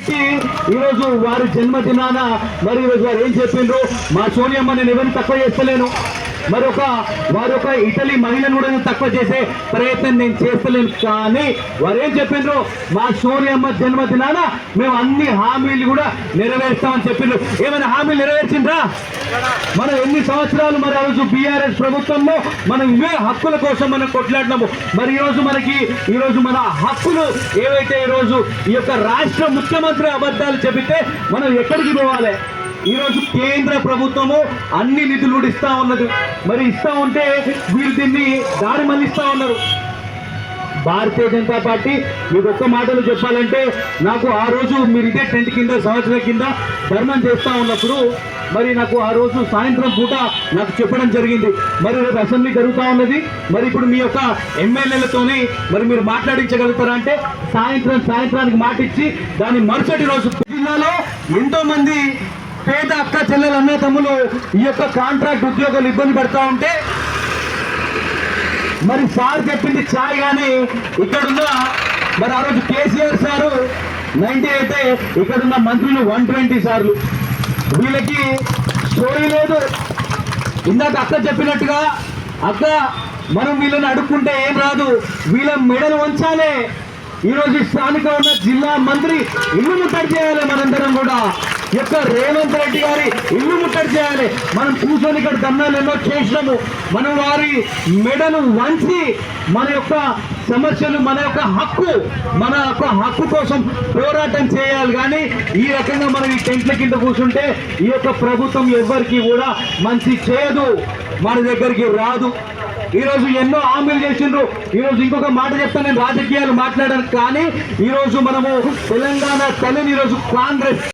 పెట్టి ఈరోజు వారి జన్మదినాన మరి ఈరోజు వారు ఏం చెప్పిండ్రు మా సోనియమ్మ నేను ఎవరిని తక్కువ చేస్తలేను. మరొక వారొక ఇటలీ మహిళను కూడా నేను తక్కువ చేసే ప్రయత్నం నేను చేస్తలేను కానీ వారు ఏం చెప్పిండ్రు? మా సోనియమ్మ జన్మదినాన మేము అన్ని హామీలు కూడా నెరవేర్స్తామని చెప్పిండ్రు. ఏమైనా హామీలు నెరవేర్చిండ్రా? మనం ఎన్ని సంవత్సరాలు మరి ఆ రోజు బీఆర్ఎస్ ప్రభుత్వంలో మనం ఇవే హక్కుల కోసం మనం కొట్లాడినాము. మరి ఈరోజు మనకి ఈరోజు మన హక్కులు ఏవైతే ఈ రోజు ఈ యొక్క రాష్ట్ర ముఖ్యమంత్రి అబద్ధాలు చెబితే మనం ఎక్కడికి పోవాలి? ఈరోజు కేంద్ర ప్రభుత్వము అన్ని నిధులు కూడా ఇస్తా ఉన్నది. మరి ఇస్తా ఉంటే వీరు దీన్ని దారి మళ్ళిస్తా ఉన్నారు. భారతీయ జనతా పార్టీ మీకు ఒక్క మాటలు చెప్పాలంటే నాకు ఆ రోజు మీరు ఇదే టెంట్ కింద సంవత్సరం కింద ధర్మం చేస్తూ ఉన్నప్పుడు మరి నాకు ఆ రోజు సాయంత్రం పూట నాకు చెప్పడం జరిగింది. మరి రేపు అసెంబ్లీ జరుగుతూ ఉన్నది. మరి ఇప్పుడు మీ యొక్క ఎమ్మెల్యేలతోని మరి మీరు మాట్లాడించగలుగుతారా అంటే సాయంత్రం సాయంత్రానికి మాటిచ్చి దాన్ని మరుసటి రోజు జిల్లాలో ఎంతో మంది పేద అక్క చెల్లెలు అన్న తమ్ములు ఈ యొక్క కాంట్రాక్ట్ ఉద్యోగాలు ఇబ్బంది పడతా ఉంటే మరి సార్ చెప్పింది చాయ్ కానీ ఇక్కడున్న మరి ఆ రోజు కేసీఆర్ సారు నైన్టీ అయితే ఇక్కడున్న మంత్రులు వన్ ట్వంటీ సార్లు. వీళ్ళకి స్టోరీ లేదు. ఇందాక అక్క చెప్పినట్టుగా అక్క మనం వీళ్ళని అడుక్కుంటే ఏం రాదు. వీళ్ళ మెడలు వంచాలే. ఈరోజు స్థానిక ఉన్న జిల్లా మంత్రి ఇల్లు ముట్టడి చేయాలి మనందరం కూడా. ఈ యొక్క రేవంత్ రెడ్డి గారి ఇల్లు ముట్టడి చేయాలి. మనం కూర్చొని ఇక్కడ ధర్నాలు ఎన్నో చేసినాము. మనం వారి మెడను వంచి మన యొక్క సమస్యలు మన యొక్క హక్కు మన యొక్క హక్కు కోసం పోరాటం చేయాలి. కానీ ఈ రకంగా మనం ఈ టెంట్ల కింద కూర్చుంటే ఈ యొక్క ప్రభుత్వం ఎవరికి కూడా మంచి చేయదు. మన దగ్గరికి రాదు. ఈరోజు ఎన్నో హామీలు చేసిండ్రు. ఈరోజు ఇంకొక మాట చెప్తాను నేను రాజకీయాలు మాట్లాడాను కానీ ఈరోజు మనము తెలంగాణ తల్లిని ఈ రోజు కాంగ్రెస్